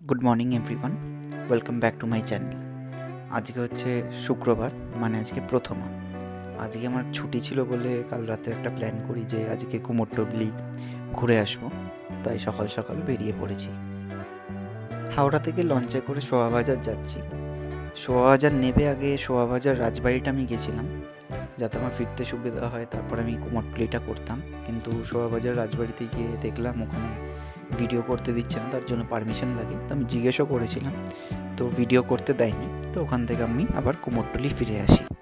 Good morning everyone welcome back to my channel আজকে হচ্ছে শুক্রবার মানে আজকে প্রথমা। আজকে আমার ছুটি ছিল বলে কাল রাতে একটা প্ল্যান করি যে আজকে কুমোরটবলি ঘুরে আসব। তাই সকাল সকাল বেরিয়ে পড়েছি। হাওড়া থেকে লঞ্চে করে শোয়াবাজার যাচ্ছি। শোয়াবাজার নেবে আগে শোয়াবাজার রাজবাড়িটা আমি গেছিলাম। যাতে আমার ফিরতে সুবিধা হয়, তারপর আমি কুমোরটুলিটা করতাম। কিন্তু শোয়াবাজার রাজবাড়িতে গিয়ে দেখলাম ওখানে ভিডিও করতে দিচ্ছে না, তার জন্য পারমিশন লাগে। তো আমি জিজ্ঞেসও করেছিলাম, তো ভিডিও করতে দেয়নি। তো ওখান থেকে আমি আবার কুমোরটুলি ফিরে আসি।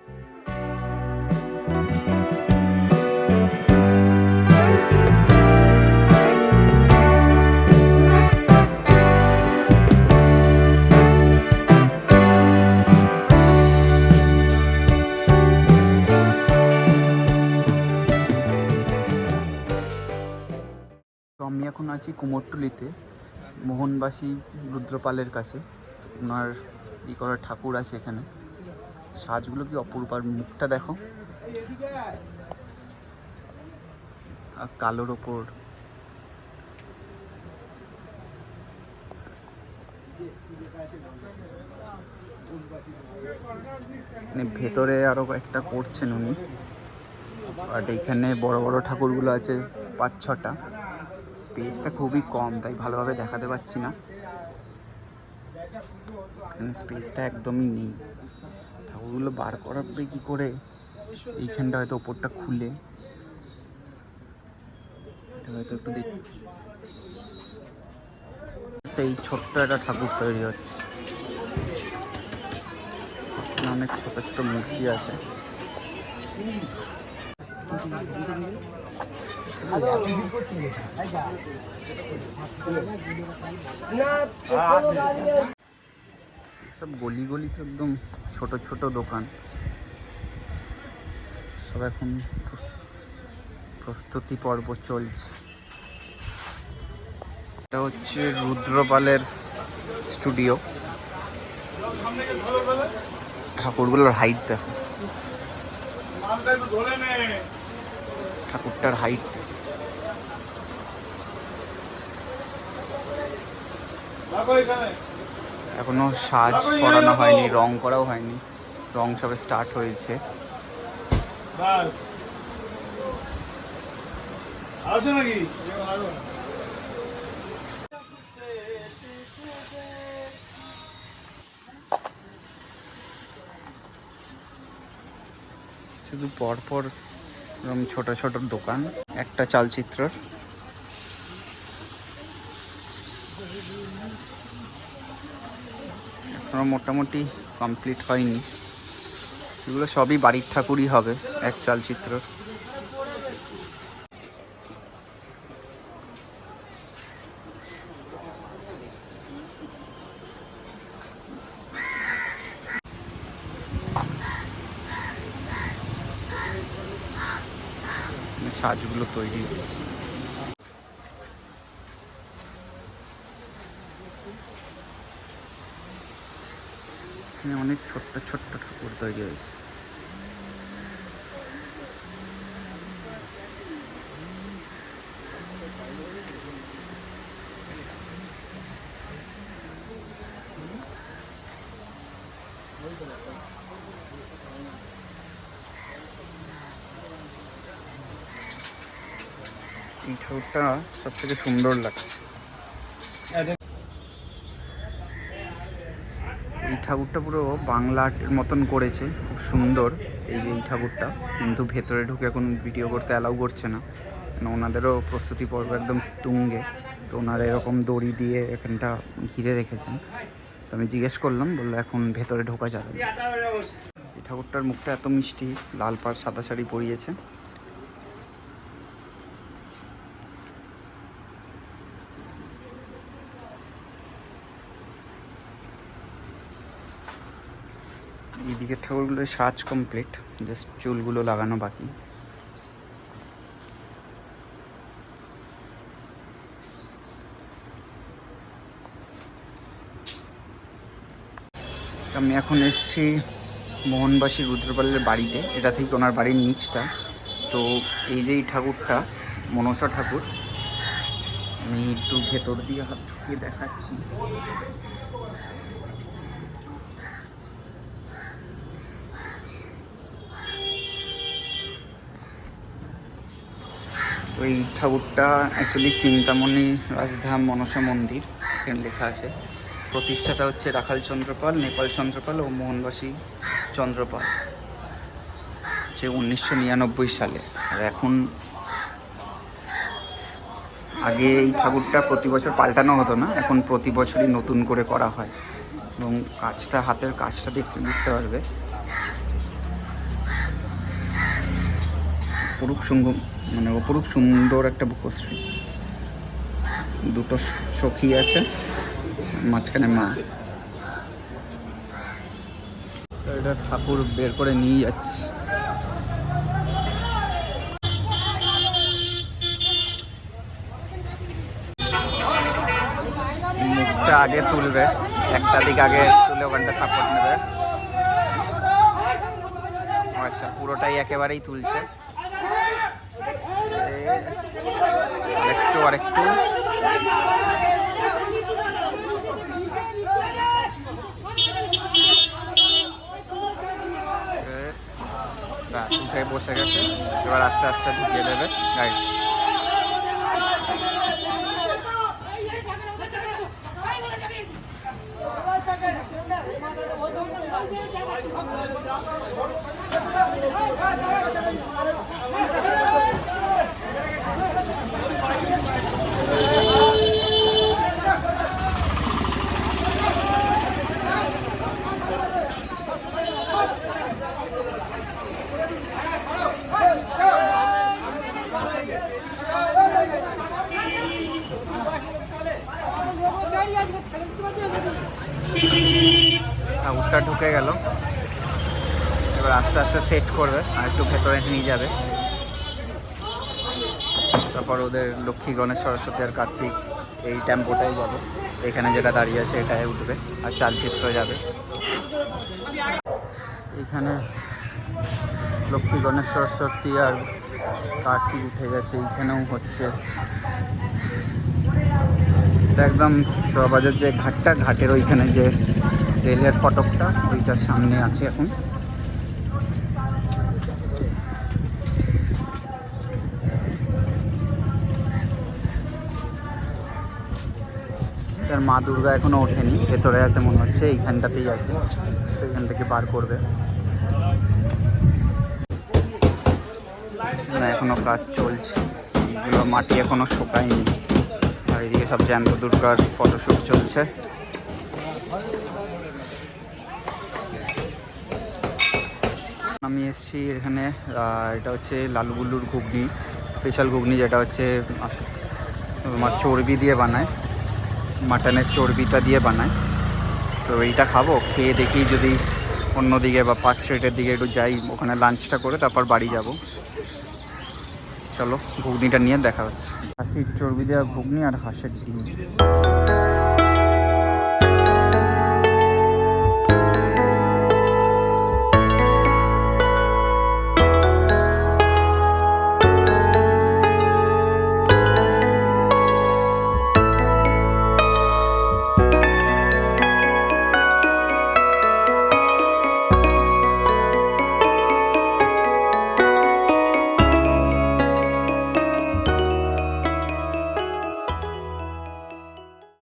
আছি কুমোরটুলিতে, মোহনবাসী রুদ্রপালের কাছে। ওনার ই করা ঠাকুর আছে এখানে। সাজগুলো কি অপূর্ব আর মুখটা দেখো। আর কালোর ওপর। মানে ভেতরে আরও একটা করছেন উনি। আর এখানে বড় বড় ঠাকুরগুলো আছে, পাঁচ ছটা। স্পেসটা খুবই কম, তাই ভালোভাবে দেখাতে পাচ্ছি না। স্পেসটা একদমই নেই। ঠাকুরগুলো বার করাবে কি করে এইখানটা হয়তো ওপরটা খুলে? এটা হয়তো একটু দেখ এই ছোট্ট একটা ঠাকুর তৈরি হচ্ছে। অনেক ছোট ছোট মূর্তি আছে। সব গলি গলিতে একদম ছোট ছোট দোকান। সব এখন প্রস্তুতি পর্ব চলছে। এটা হচ্ছে রুদ্রপালের স্টুডিও। ঠাকুরগুলোর হাইট দেখো। ঠাকুরটার হাইট এখনও সাজ করানো হয়নি রং করাও হয়নি। রং সবে স্টার্ট হয়েছে। শুধু পরপর এরকম ছোট ছোট দোকান, একটা চালচিত্রর। এখনও মোটামুটি কমপ্লিট হয়নি। এগুলো সবই বাড়ির ঠাকুরই হবে, এক চালচিত্র সাজগুলো তৈরি হয়েছে। অনেক ছোট্ট ছোট্ট ঠাকুর তৈরি হয়েছে। এই ঠাকুরটা সব থেকে সুন্দর লাগছে। এই ঠাকুরটা পুরো বাংলা আর্টের মতন করেছে, খুব সুন্দর এই যে এই ঠাকুরটা। কিন্তু ভেতরে ঢুকে এখন ভিডিও করতে অ্যালাউ করছে না। কেন ওনাদেরও প্রস্তুতি পর্ব একদম তুঙ্গে। তো ওনারা এরকম দড়ি দিয়ে এখানটা ঘিরে রেখেছেন। তো আমি জিজ্ঞেস করলাম, বলল এখন ভেতরে ঢোকা যাবে। এই ঠাকুরটার মুখটা এত মিষ্টি, লাল পাড় সাদা শাড়ি পরিয়েছে। এইদিকের ঠাকুরগুলো সাজ কমপ্লিট জাস্ট চুলগুলো লাগানো বাকি। আমি এখন এসছি মোহনবাসী রুদ্রপালের বাড়িতে। এটা থেকে ওনার বাড়ির নিচটা। তো এই যে এই ঠাকুরটা, মনসা ঠাকুর, আমি একটু ভেতর দিয়ে হাত ঢুকিয়ে দেখাচ্ছি। ওই ঠাকুরটা অ্যাকচুয়ালি চিন্তামণি রাজধাম মনসা মন্দির, এখানে লেখা আছে। প্রতিষ্ঠাটা হচ্ছে রাখাল চন্দ্রপাল, নেপাল চন্দ্রপাল ও মোহনবাসী চন্দ্রপাল। হচ্ছে উনিশশো নিরানব্বই সালে। আর এখন আগে এই ঠাকুরটা প্রতি বছর পাল্টানো হতো না, এখন প্রতি বছরই নতুন করে করা হয়। এবং কাজটা, হাতের কাজটা দেখতে বুঝতে পারবে। অপরূপ মানে অপরূপ সুন্দর একটা বুকশ্রী। দুটো সখী আছে মাঝখানে মা। এটা ঠাকুর বের করে নিয়ে যাচ্ছে। মুখটা আগে তুলবে একটা দিক আগে তুলে ওখানটা সাপোর্ট নেবে। আচ্ছা পুরোটাই একেবারেই তুলছে এই, ব্যাস উঠে বসে গেছে এবার আস্তে আস্তে ঢুকিয়ে দেবে। গাড়ি ঠাকুরটা ঢুকে গেল। এবার আস্তে আস্তে সেট করবে আর একটু ভেতরে নিয়ে যাবে। তারপর ওদের লক্ষ্মী, গণেশ, সরস্বতী আর কার্তিক এই টেম্পোটাই যাবে। এখানে যেটা দাঁড়িয়ে আছে এটাই উঠবে আর চালচিত্র যাবে। এখানে লক্ষ্মী, গণেশ, সরস্বতী আর কার্তিক উঠে গেছে। এইখানেও হচ্ছে একদম চোয়াবাজার যে ঘাটটা, ঘাটের ওইখানে যে রেলের ফটকটা, ওইটার সামনে আছে এখন। তার মা দুর্গা এখনও ওঠেনি, ভেতরে আছে মনে হচ্ছে, এইখানটাতেই আছে তো এখান থেকে বার করবে। এখনও কাজ চলছে, এগুলো মাটি এখনও শোকায়নি। আর এদিকে সব জ্যান্ত দুর্গার ফটোশ্যুট চলছে। আমি এসেছি এখানে এটা হচ্ছে লালুগুল্লুর ঘুগনি স্পেশাল ঘুগনি যেটা হচ্ছে তোমার চর্বি দিয়ে বানায়। মাটনের চর্বিটা দিয়ে বানায়। তো এইটা খাব, খেয়ে দেখি যদি অন্যদিকে বা পার্ক স্ট্রিটের দিকে একটু যাই, ওখানে লাঞ্চটা করে তারপর বাড়ি যাব। চলো, ঘুগনিটা নিয়ে দেখা হচ্ছে। হাসির চর্বি দেওয়া ঘুগনি আর হাঁসের ডিম।